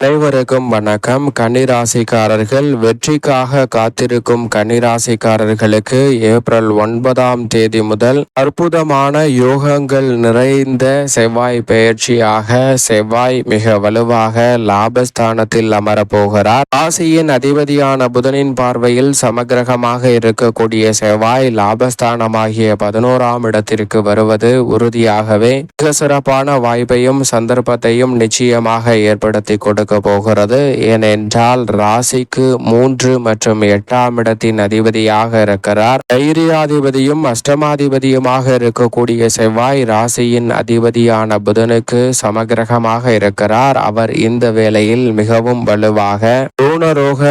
அனைவருக்கும் வணக்கம். கன்னிராசிக்காரர்கள் வெற்றிக்காக காத்திருக்கும் கன்னிராசிக்காரர்களுக்கு ஏப்ரல் ஒன்பதாம் தேதி முதல் அற்புதமான யோகங்கள் நிறைந்த செவ்வாய் பெயர்ச்சியாக செவ்வாய் மிக வலுவாக லாபஸ்தானத்தில் அமரப்போகிறார். ராசியின் அதிபதியான புதனின் பார்வையில் சமகிரகமாக இருக்கக்கூடிய செவ்வாய் லாபஸ்தானமாகிய பதினோராம் இடத்திற்கு வருவது உறுதியாகவே மிக சிறப்பான வாய்ப்பையும் சந்தர்ப்பத்தையும் நிச்சயமாக ஏற்படுத்தி கொடுக்க போகிறது. ஏனென்றால் ராசிக்கு மூன்று மற்றும் எட்டாம் இடத்தின் அதிபதியாக இருக்கிறார். தைரியாதிபதியும் அஷ்டமாதிபதியுமாக இருக்கக்கூடிய செவ்வாய் ராசியின் அதிபதியான புதனுக்கு சமகிரகமாக இருக்கிறார். அவர் இந்த வேளையில் மிகவும் வலுவாக ரோணரோக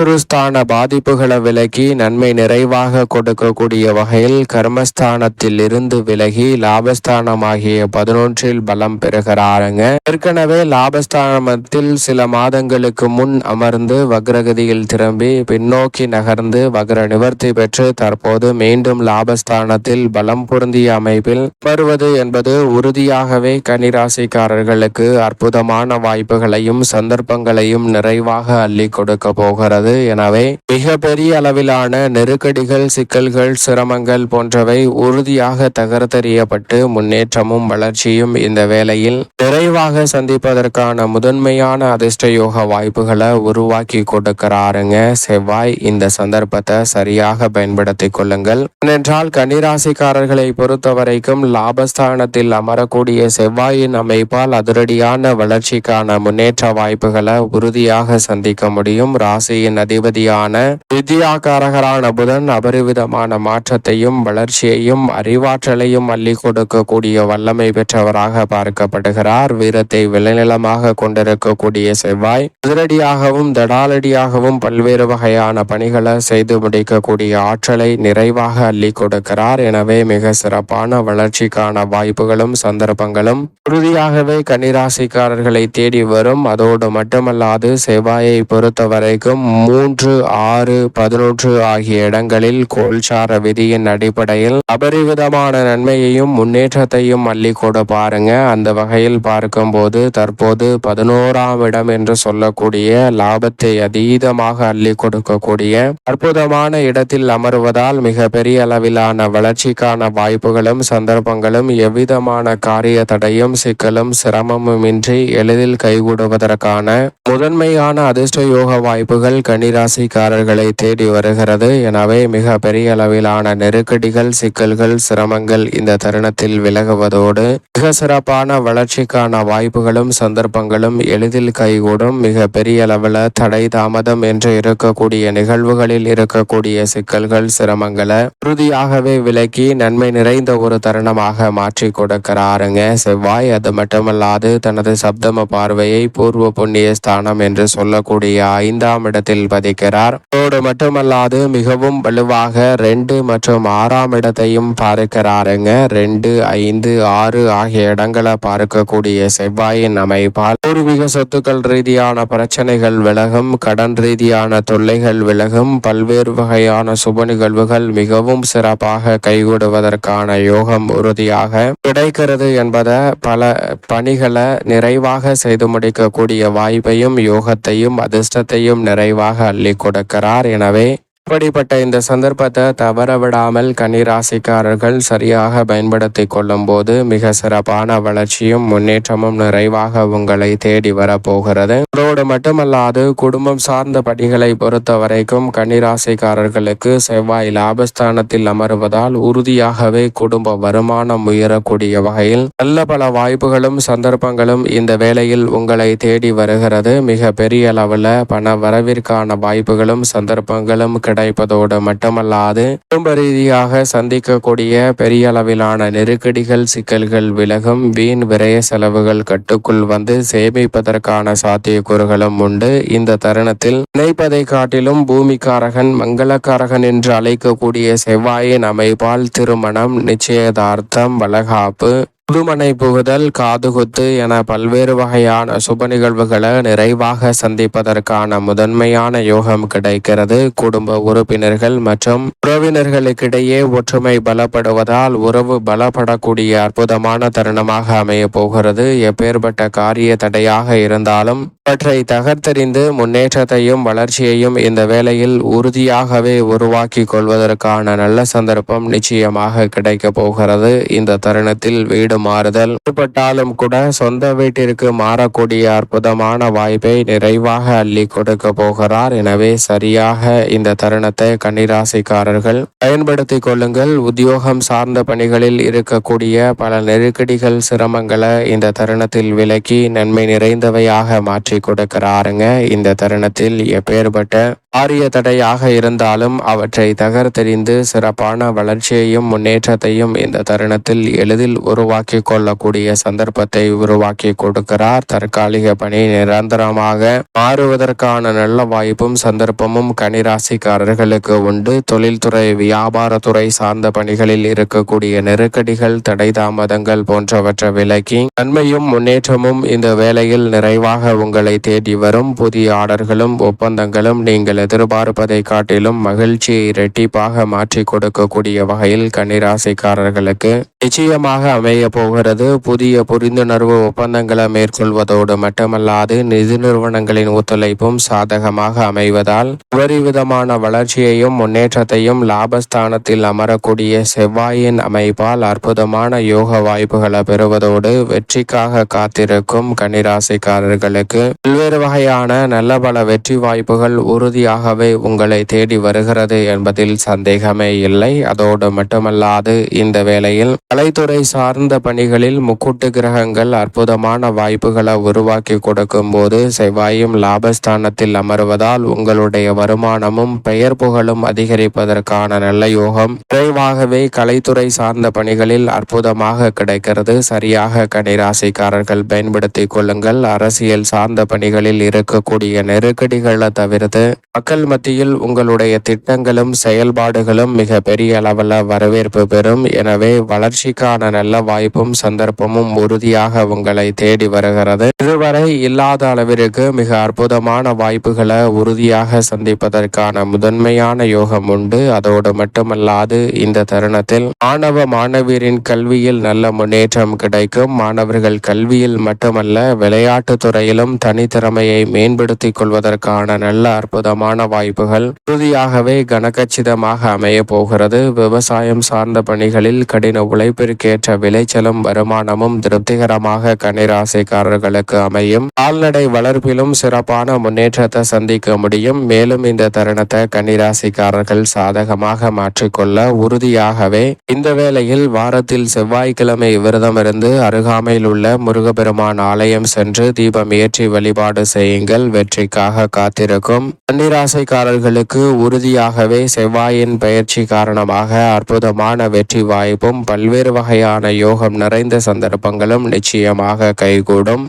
துருஸ்தான பாதிப்புகளை விலகி நன்மை நிறைவாக கொடுக்கக்கூடிய வகையில் கர்மஸ்தானத்தில் இருந்து விலகி லாபஸ்தானமாகிய பதினொன்றில் பலம் பெறுகிறாருங்க. ஏற்கனவே லாபஸ்தானத்தில் சில மாதங்களுக்கு முன் அமர்ந்து வக்ரகதியில் திரும்பி பின்னோக்கி நகர்ந்து வக்ர நிவர்த்தி பெற்று தற்போது மீண்டும் லாபஸ்தானத்தில் பலம் பொருந்திய அமைப்பில் வருவது என்பது உறுதியாகவே கனிராசிக்காரர்களுக்கு அற்புதமான வாய்ப்புகளையும் சந்தர்ப்பங்களையும் நிறைவாக அள்ளி கொடுக்க போகிறது. உள்ளது எனவே மிக பெரிய அளவிலான நெருக்கடிகள் சிக்கல்கள் சிரமங்கள் போன்றவை உறுதியாக தகர்த்தெறியப்பட்டு முன்னேற்றமும் வளர்ச்சியும் இந்த வேளையில் நிறைவாக சந்திப்பதற்கான முதன்மையான அதிர்ஷ்ட யோக வாய்ப்புகளை உருவாக்கி கொடுக்கிறாருங்க. செவ்வாய் இந்த சந்தர்ப்பத்தை சரியாக பயன்படுத்திக் கொள்ளுங்கள். ஏனென்றால் கன்னிராசிக்காரர்களை பொறுத்தவரைக்கும் லாபஸ்தானத்தில் அமரக்கூடிய செவ்வாயின் அமைப்பால் அதிரடியான வளர்ச்சிக்கான முன்னேற்ற வாய்ப்புகளை உறுதியாக சந்திக்க முடியும். ராசியின் ராசியின் அதிபதியான வித்யாகாரகரான புதன் அபரிவிதமான மாற்றத்தையும் வளர்ச்சியையும் அறிவாற்றலையும் அள்ளி கொடுக்கக்கூடிய வல்லமை பெற்றவராக பார்க்கப்படுகிறார். வீரத்தை விளைநிலமாக கொண்டிருக்கக்கூடிய செவ்வாய் அதிரடியாகவும் தடாலடியாகவும் பல்வேறு வகையான பணிகளை செய்து முடிக்கக்கூடிய ஆற்றலை நிறைவாக அள்ளி கொடுக்கிறார். எனவே மிக சிறப்பான வளர்ச்சிக்கான வாய்ப்புகளும் சந்தர்ப்பங்களும் உறுதியாகவே கன்னிராசிக்காரர்களை தேடி வரும். அதோடு மட்டுமல்லாது செவ்வாயை பொறுத்தவரைக்கும் மூன்று ஆறு பதினொன்று ஆகிய இடங்களில் கோல்சார விதியின் அடிப்படையில் அபரிவிதமான நன்மையையும் முன்னேற்றத்தையும் அள்ளி கூட பாருங்க. அந்த வகையில் பார்க்கும்போது தற்போது பதினோராம் இடம் என்று சொல்லக்கூடிய லாபத்தை அதீதமாக அள்ளி கொடுக்கக்கூடிய அற்புதமான இடத்தில் அமர்வதால் மிக பெரிய அளவிலான வளர்ச்சிக்கான வாய்ப்புகளும் சந்தர்ப்பங்களும் எவ்விதமான காரிய தடையும் சிக்கலும் சிரமமும் இன்றி எளிதில் கைகூடுவதற்கான முதன்மையான அதிர்ஷ்ட யோக வாய்ப்புகள் கன்னிராசிக்காரர்களை தேடி வருகிறது. எனவே மிக பெரிய அளவிலான நெருக்கடிகள் சிக்கல்கள் சிரமங்கள் இந்த தருணத்தில் விலகுவதோடு மிக சிறப்பான வளர்ச்சிக்கான வாய்ப்புகளும் சந்தர்ப்பங்களும் எளிதில் கைகூடும். மிக பெரிய அளவில் தடை தாமதம் என்று இருக்கக்கூடிய நிகழ்வுகளில் இருக்கக்கூடிய சிக்கல்கள் சிரமங்களை உறுதியாகவே விலக்கி நன்மை நிறைந்த ஒரு தருணமாக மாற்றி கொடுக்கிறாருங்க. செவ்வாய் அது மட்டுமல்லாது தனது சப்தம பார்வையை பூர்வ புண்ணிய ஸ்தானம் என்று சொல்லக்கூடிய ஐந்தாம் இடத்தில் பதிக்கிறார் அதோடு மட்டுமல்லாது மிகவும் வலுவாக ரெண்டு மற்றும் ஆறாம் இடத்தையும் பார்க்கிறாருங்க ரெண்டு ஐந்து ஆறு ஆகிய இடங்களை பார்க்கக்கூடிய செவ்வாயின் அமைப்பால் பூர்வீக சொத்துக்கள் ரீதியான பிரச்சனைகள் விலகும் கடன் ரீதியான தொல்லைகள் விலகும் பல்வேறு வகையான சுப நிகழ்வுகள் மிகவும் சிறப்பாக கைகூடுவதற்கான யோகம் உறுதியாக கிடைக்கிறது என்பதை பல பணிகளை நிறைவாக செய்து முடிக்கக்கூடிய வாய்ப்பையும் யோகத்தையும் அதிர்ஷ்டத்தையும் நிறைவாக அள்ளி கொடுக்கிறார். எனவே இப்படிப்பட்ட இந்த சந்தர்ப்பத்தை தவறவிடாமல் கன்னிராசிக்காரர்கள் சரியாக பயன்படுத்தி கொள்ளும் போது மிக சிறப்பான வளர்ச்சியும் முன்னேற்றமும் நிறைவாக உங்களை தேடி வரப்போகிறது. அதோடு மட்டுமல்லாது குடும்பம் சார்ந்த படிகளை பொறுத்த வரைக்கும் கன்னிராசிக்காரர்களுக்கு செவ்வாய் லாபஸ்தானத்தில் அமருவதால் உறுதியாகவே குடும்ப வருமானம் உயரக்கூடிய வகையில் நல்ல பல வாய்ப்புகளும் சந்தர்ப்பங்களும் இந்த வேளையில் உங்களை தேடி வருகிறது. மிக பெரிய அளவில் பண வரவிற்கான வாய்ப்புகளும் சந்தர்ப்பங்களும் கிடைப்பதோடு மட்டுமல்லாது குடும்ப ரீதியாக சந்திக்கக்கூடிய பெரிய அளவிலான நெருக்கடிகள் சிக்கல்கள் விலகும் வீண் விரய செலவுகள் கட்டுக்குள் வந்து சேமிப்பதற்கான சாத்தியக்கூறுகளும் உண்டு. இந்த தருணத்தில் நினைப்பதை காட்டிலும் பூமிக்காரகன் மங்களக்காரகன் என்று அழைக்கக்கூடிய செவ்வாயின் அமைப்பால் திருமணம் நிச்சயதார்த்தம் வளகாப்பு புதுமனை புகுதல் காதுகுத்து என பல்வேறு வகையான சுப நிகழ்வுகளை நிறைவாக சந்திப்பதற்கான முதன்மையான யோகம் கிடைக்கிறது. குடும்ப உறுப்பினர்கள் மற்றும் உறவினர்களுக்கிடையே ஒற்றுமை பலப்படுவதால் உறவு பலப்படக்கூடிய அற்புதமான தருணமாக அமைய போகிறது. எப்பேற்பட்ட காரிய தடையாக இருந்தாலும் அவற்றை தகர்த்தெறிந்து முன்னேற்றத்தையும் வளர்ச்சியையும் இந்த வேளையில் உறுதியாகவே உருவாக்கி கொள்வதற்கான நல்ல சந்தர்ப்பம் நிச்சயமாக கிடைக்க போகிறது. இந்த தருணத்தில் வீடு மாறுதல் ஏற்பட்டாலும் கூட சொந்த வீட்டிற்கு மாறக்கூடிய அற்புதமான வாய்ப்பை நிறைவாக அள்ளி கொடுக்க போகிறார். எனவே சரியாக இந்த தருணத்தை கன்னிராசிக்காரர்கள் பயன்படுத்திக் கொள்ளுங்கள். உத்தியோகம் சார்ந்த பணிகளில் இருக்கக்கூடிய பல நெருக்கடிகள் சிரமங்களை இந்த தருணத்தில் விலக்கி நன்மை நிறைந்தவையாக மாற்றி கொடுக்கிறாருங்க. இந்த தருணத்தில் எப்பேற்பட்ட ஆரிய தடையாக இருந்தாலும் அவற்றை தகர்த்தெறிந்து சிறப்பான வளர்ச்சியையும் முன்னேற்றத்தையும் இந்த தருணத்தில் எளிதில் உருவாக்கி கொள்ளக்கூடிய சந்தர்ப்பத்தை உருவாக்கி கொடுக்கிறார். தற்காலிக பணி நிரந்தரமாக மாறுவதற்கான நல்ல வாய்ப்பும் சந்தர்ப்பமும் கனிராசிக்காரர்களுக்கு உண்டு. தொழில்துறை வியாபாரத்துறை சார்ந்த பணிகளில் இருக்கக்கூடிய நெருக்கடிகள் தடை தாமதங்கள் போன்றவற்றை விலக்கி நன்மையும் முன்னேற்றமும் இந்த வேலையில் நிறைவாக உங்கள் தேடி வரும் புதிய ஆர்டர்களும் ஒப்பந்தங்களும் நீங்கள் எதிர்பார்ப்பதை காட்டிலும் மகிழ்ச்சியை இரட்டிப்பாக மாற்றி கொடுக்கக்கூடிய வகையில் கன்னிராசிக்காரர்களுக்கு நிச்சயமாக அமைய போகிறது. புதிய புரிந்துணர்வு ஒப்பந்தங்களை மேற்கொள்வதோடு மட்டுமல்லாது நிதி நிறுவனங்களின் ஒத்துழைப்பும் சாதகமாக அமைவதால் விதமான வளர்ச்சியையும் முன்னேற்றத்தையும் லாபஸ்தானத்தில் அமரக்கூடிய செவ்வாயின் அமைப்பால் அற்புதமான யோக வாய்ப்புகளை பெறுவதோடு வெற்றிக்காக காத்திருக்கும் கன்னிராசிக்காரர்களுக்கு பல்வேறு வகையான நல்ல பல வெற்றி வாய்ப்புகள் உறுதியாகவே உங்களை தேடி வருகிறது என்பதில் சந்தேகமே இல்லை. அதோடு மட்டுமல்லாது இந்த வேளையில் கலைத்துறை சார்ந்த பணிகளில் முக்கூட்டு கிரகங்கள் அற்புதமான வாய்ப்புகளை உருவாக்கி கொடுக்கும் போது செவ்வாயும் லாபஸ்தானத்தில் அமர்வதால் உங்களுடைய வருமானமும் பெயர் புகழும் அதிகரிப்பதற்கான நல்ல யோகம் விரைவாகவே கலைத்துறை சார்ந்த பணிகளில் அற்புதமாக கிடைக்கிறது. சரியாக கனிராசிக்காரர்கள் பயன்படுத்திக் கொள்ளுங்கள். அரசியல் சார்ந்த பணிகளில் இருக்கக்கூடிய நெருக்கடிகளை தவிர்த்து மக்கள் மத்தியில் உங்களுடைய திட்டங்களும் செயல்பாடுகளும் மிக பெரிய அளவில் வரவேற்பு பெறும். எனவே வளர்ச்சிக்கான நல்ல வாய்ப்பும் சந்தர்ப்பமும் உறுதியாக உங்களை தேடி வருகிறது. இதுவரை இல்லாத அளவிற்கு மிக அற்புதமான வாய்ப்புகளை உறுதியாக சந்திப்பதற்கான முதன்மையான யோகம் உண்டு. அதோடு மட்டுமல்லாது இந்த தருணத்தில் மாணவ மாணவியரின் கல்வியில் நல்ல முன்னேற்றம் கிடைக்கும். மாணவர்கள் கல்வியில் மட்டுமல்ல விளையாட்டு துறையிலும் தனித்திறமையை மேம்படுத்திக் கொள்வதற்கான நல்ல அற்புதமான வாய்ப்புகள் உறுதியாகவே கனகச்சிதமாக அமைய போகிறது. விவசாயம் சார்ந்த பணிகளில் கடின உழைப்பிற்கேற்ற விளைச்சலும் வருமானமும் திருப்திகரமாக கனிராசிக்காரர்களுக்கு அமையும். கால்நடை வளர்ப்பிலும் சிறப்பான முன்னேற்றத்தை சந்திக்க முடியும். மேலும் இந்த தருணத்தை கன்னிராசிக்காரர்கள் சாதகமாக மாற்றிக்கொள்ள உறுதியாகவே இந்த வேளையில் வாரத்தில் செவ்வாய்க்கிழமை விரதம் இருந்து அருகாமையில் உள்ள முருகப்பெருமான் ஆலயம் சென்று தீபம் ஏற்றி வழிபாடு செய்யுங்கள் வெற்றிக்காக காத்திருக்கும். கன்னிராசிக்காரர்களுக்கு உறுதியாகவே செவ்வாயின் பயிற்சி காரணமாக அற்புதமான வெற்றி வாய்ப்பும் பல்வேறு வகையான யோகம் நிறைந்த சந்தர்ப்பங்களும் நிச்சயமாக கைகூடும்.